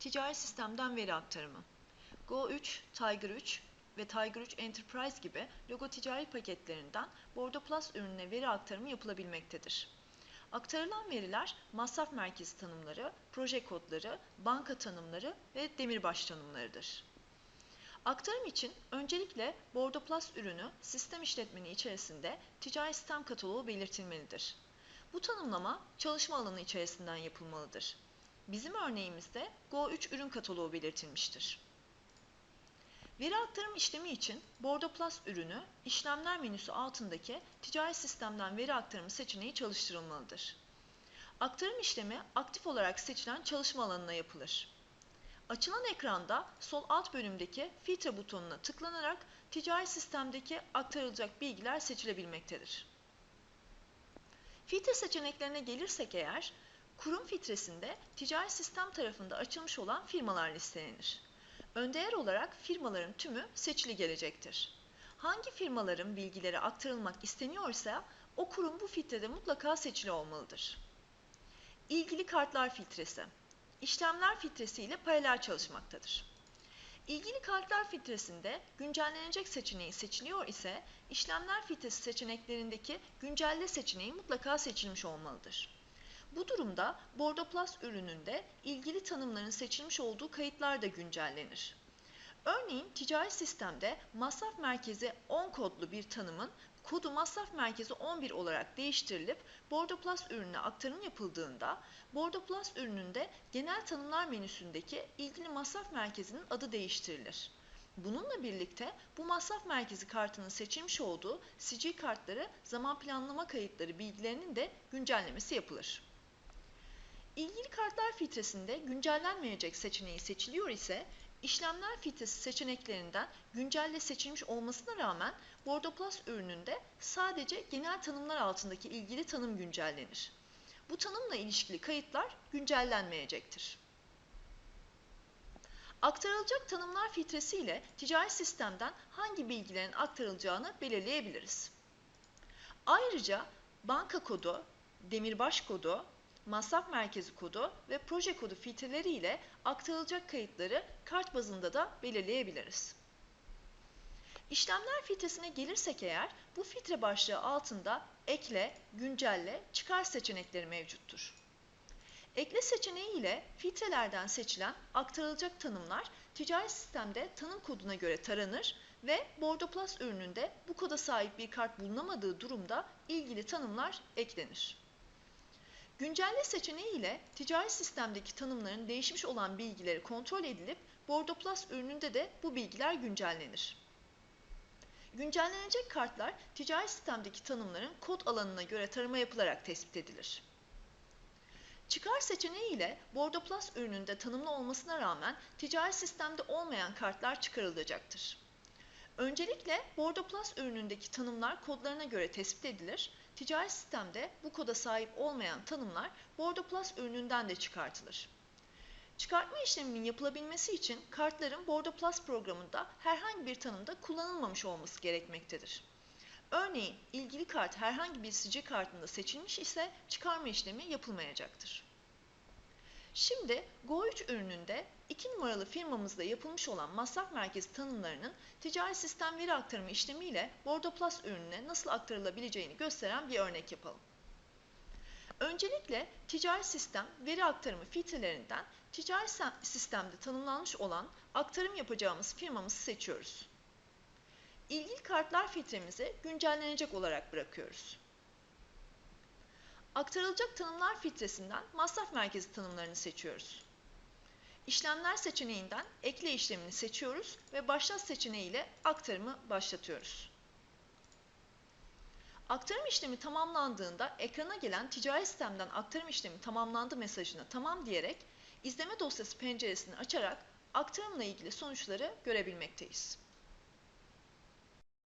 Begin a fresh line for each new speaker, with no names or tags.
ticari sistemden veri aktarımı. Go3, Tiger 3 ve Tiger 3 Enterprise gibi logo ticari paketlerinden Bordo Plus ürününe veri aktarımı yapılabilmektedir. Aktarılan veriler masraf merkezi tanımları, proje kodları, banka tanımları ve demirbaş tanımlarıdır. Aktarım için öncelikle Bordo Plus ürünü sistem işletmeni içerisinde ticari sistem kataloğu belirtilmelidir. Bu tanımlama çalışma alanı içerisinden yapılmalıdır. Bizim örneğimizde Go3 ürün kataloğu belirtilmiştir. Veri aktarım işlemi için Bordo Plus ürünü işlemler menüsü altındaki ticari sistemden veri aktarımı seçeneği çalıştırılmalıdır. Aktarım işlemi aktif olarak seçilen çalışma alanına yapılır. Açılan ekranda sol alt bölümdeki filtre butonuna tıklanarak ticari sistemdeki aktarılacak bilgiler seçilebilmektedir. Filtre seçeneklerine gelirsek eğer, kurum filtresinde ticari sistem tarafında açılmış olan firmalar listelenir. Öndeğer olarak firmaların tümü seçili gelecektir. Hangi firmaların bilgileri aktarılmak isteniyorsa o kurum bu filtrede mutlaka seçili olmalıdır. İlgili kartlar filtresi işlemler filtresi ile paralel çalışmaktadır. İlgili kartlar filtresinde güncellenecek seçeneği seçiliyor ise işlemler filtresi seçeneklerindeki güncelle seçeneği mutlaka seçilmiş olmalıdır. Bu durumda Bordo Plus ürününde ilgili tanımların seçilmiş olduğu kayıtlar da güncellenir. Örneğin ticari sistemde masraf merkezi 10 kodlu bir tanımın kodu masraf merkezi 11 olarak değiştirilip Bordo Plus ürününe aktarım yapıldığında Bordo Plus ürününde genel tanımlar menüsündeki ilgili masraf merkezinin adı değiştirilir. Bununla birlikte bu masraf merkezi kartının seçilmiş olduğu sicil kartları zaman planlama kayıtları bilgilerinin de güncellemesi yapılır. İlgili kartlar filtresinde güncellenmeyecek seçeneği seçiliyor ise işlemler filtresi seçeneklerinden güncelle seçilmiş olmasına rağmen Bordo Plus ürününde sadece genel tanımlar altındaki ilgili tanım güncellenir. Bu tanımla ilişkili kayıtlar güncellenmeyecektir. Aktarılacak tanımlar filtresi ile ticari sistemden hangi bilgilerin aktarılacağını belirleyebiliriz. Ayrıca banka kodu, demirbaş kodu, masraf merkezi kodu ve proje kodu filtreleri ile aktarılacak kayıtları kart bazında da belirleyebiliriz. İşlemler filtresine gelirsek eğer bu filtre başlığı altında ekle, güncelle, çıkar seçenekleri mevcuttur. Ekle seçeneği ile filtrelerden seçilen aktarılacak tanımlar ticari sistemde tanım koduna göre taranır ve Bordo Plus ürününde bu koda sahip bir kart bulunamadığı durumda ilgili tanımlar eklenir. Güncelle seçeneği ile ticari sistemdeki tanımların değişmiş olan bilgileri kontrol edilip Bordo Plus ürününde de bu bilgiler güncellenir. Güncellenecek kartlar ticari sistemdeki tanımların kod alanına göre tarama yapılarak tespit edilir. Çıkar seçeneği ile Bordo Plus ürününde tanımlı olmasına rağmen ticari sistemde olmayan kartlar çıkarılacaktır. Öncelikle Bordo Plus ürünündeki tanımlar kodlarına göre tespit edilir. Ticari sistemde bu koda sahip olmayan tanımlar Bordo Plus ürününden de çıkartılır. Çıkartma işleminin yapılabilmesi için kartların Bordo Plus programında herhangi bir tanımda kullanılmamış olması gerekmektedir. Örneğin ilgili kart herhangi bir sicil kartında seçilmiş ise çıkarma işlemi yapılmayacaktır. Şimdi Go3 ürününde 2 numaralı firmamızda yapılmış olan masraf merkezi tanımlarının ticari sistem veri aktarımı işlemiyle Bordo Plus ürününe nasıl aktarılabileceğini gösteren bir örnek yapalım. Öncelikle ticari sistem veri aktarımı filtrelerinden ticari sistemde tanımlanmış olan aktarım yapacağımız firmamızı seçiyoruz. İlgili kartlar filtremizi güncellenecek olarak bırakıyoruz. Aktarılacak tanımlar filtresinden masraf merkezi tanımlarını seçiyoruz. İşlemler seçeneğinden ekle işlemini seçiyoruz ve başlat seçeneğiyle aktarımı başlatıyoruz. Aktarım işlemi tamamlandığında ekrana gelen ticari sistemden aktarım işlemi tamamlandı mesajına tamam diyerek izleme dosyası penceresini açarak aktarımla ilgili sonuçları görebilmekteyiz.